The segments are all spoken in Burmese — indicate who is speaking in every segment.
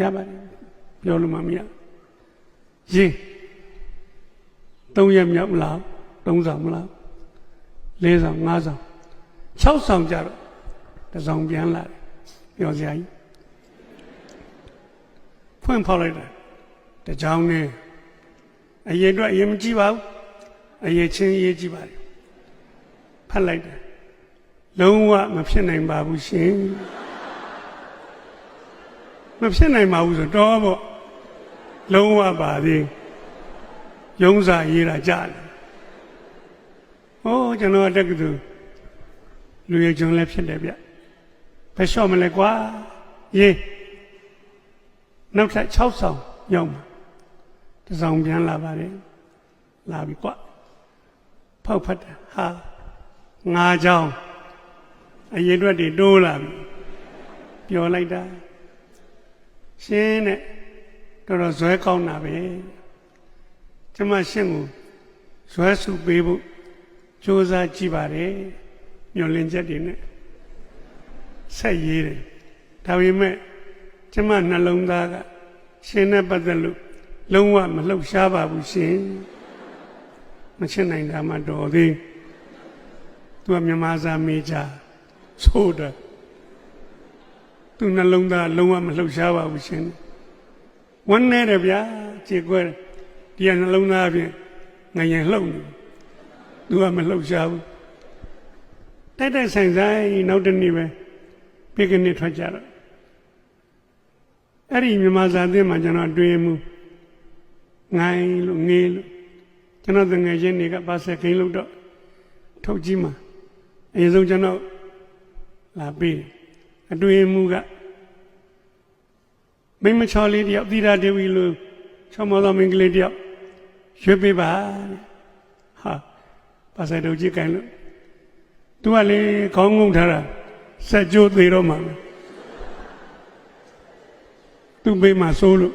Speaker 1: ရပါတယ်ပြောလို့မှမရရေးသုံးရက်မြောက်မလားသုံးဆောင်မလားလေးဆောင်ငါးဆောင်၆ဆောင်ကြတော့တစ်ဆောင်ပြန်လာတယ်ပြောစရာကြီးဖွင့်ဖောက်လိုက်တာတကြောင်နဲ့အရင်အတွက်အရင်မကြည့်ပါဘူးအရင်ချင်းရေးကြည့်ပါလေဖတ်လိုက်တယ်လုံးဝမဖြစ်နိုင်ပါဘူးရှင် မဖြစ်နိုင်ပါဘူးဆိုတော့ပေါ့လုံးဝပါသေးရုံးစာရေးတာကြားတယ်ဟောကျွန်တော်တက်ကတူလူရကျွန်လည်းဖြစ်တယ်ဗျဘယ်လျှော့မလဲကွာရေးနောက်ထပ်6ဆောင်ရောက်မှာတဆောင်ပြန်လာပါတယ်လာပြီကွာဖောက်ဖက်တာဟာငါးချောင်းအရင်အတွက်တွေတိုးလာပြီပြောလိုက်တာ ရှင်းတဲ့တော်တော်ဇွဲကောင်းတာပဲကျမရှင်းကိုဇွဲစုပေးဖို့စူးစမ်းကြည့်ပါတယ်မျောလင်းချက်တွေနဲ့ဆက်ရေးတယ်ဒါပေမဲ့ကျမနှလုံးသားကရှင်းနဲ့ပတ်သက်လို့လုံးဝမလှုပ်ရှားပါဘူးရှင်မချစ်နိုင်တာမှတော်သေးသူကမြမစာမေးချာဆိုတယ် သူနှလုံးသားလုံးဝမလှုပ်ရှားပါဘူးရှင်ဝမ်းနေတယ်ဗျာခြေကွဲဒီကနှလုံးသားအပြင်ငရင်လှုပ်နေသူကမလှုပ်ရှားဘူးတိုက်တိုက်ဆိုင်ဆိုင်နောက်တနေ့ပဲပြကနစ်ထွက်ကြတော့အဲ့ဒီမြမစာအသင်းမှာကျွန်တော်တွေ့မှုငိုင်းလို့ငေးလို့ကျွန်တော်တငယ်ချင်းတွေကပါဆက်ခိန်လို့တော့ထုတ်ကြည့်မှာအရင်ဆုံးကျွန်တော်လာပြီး အတွေ့အမှုကမိမချော်လေးတယောက်သီရာဒေဝီလို့ချောမောသောမင်္ဂလေးတယောက်ရွှေပေးပါတဲ့ဟာပါဆက်တို့ကြည့်ကြလို့သူကလေခေါင်းငုံထားတာစက်ကြိုးသေးတော့မှာပဲသူ့ဘေးမှာစိုးလို့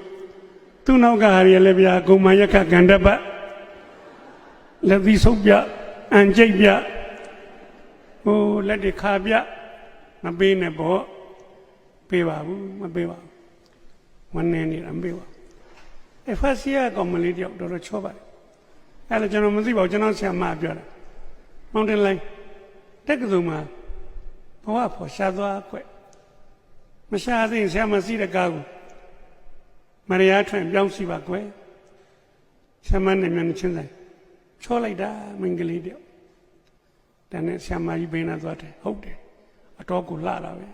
Speaker 1: သူ့နောက်ကဟာရလည်းဗျာဂုံမယက္ခကန္တပတ်လက်သီးဆုပ်ပြအန်ကျိတ်ပြဟိုလက်တွေခါပြ မပေးနဲ့ပေါ့ပေးပါဘူးမပေးပါဘူးဝန်းနေနေတာမပေးပါဘူးအဖက်စီယာကောင်မလေးတယောက်တော်တော်ချောပါတယ်အဲ့ဒါကျွန်တော်မသိပါဘူးကျွန်တော်ဆရာမပြောတာ mountain line တက်ကစုံမှာဘဝဖို့ရှာသွားကွမရှာသေးရင်ဆရာမစီးတဲ့ကားကိုမရယာထွင်ပြောင်းစီပါကွယ်ဆရာမနဲ့မျက်နှာချင်းဆိုင်ချောလိုက်တာမင်္ဂလေးတယောက်တန်းနဲ့ဆရာမကြီးဘိန်းနာသွားတယ်ဟုတ်တယ်အ တော်ကိုလှတာပဲ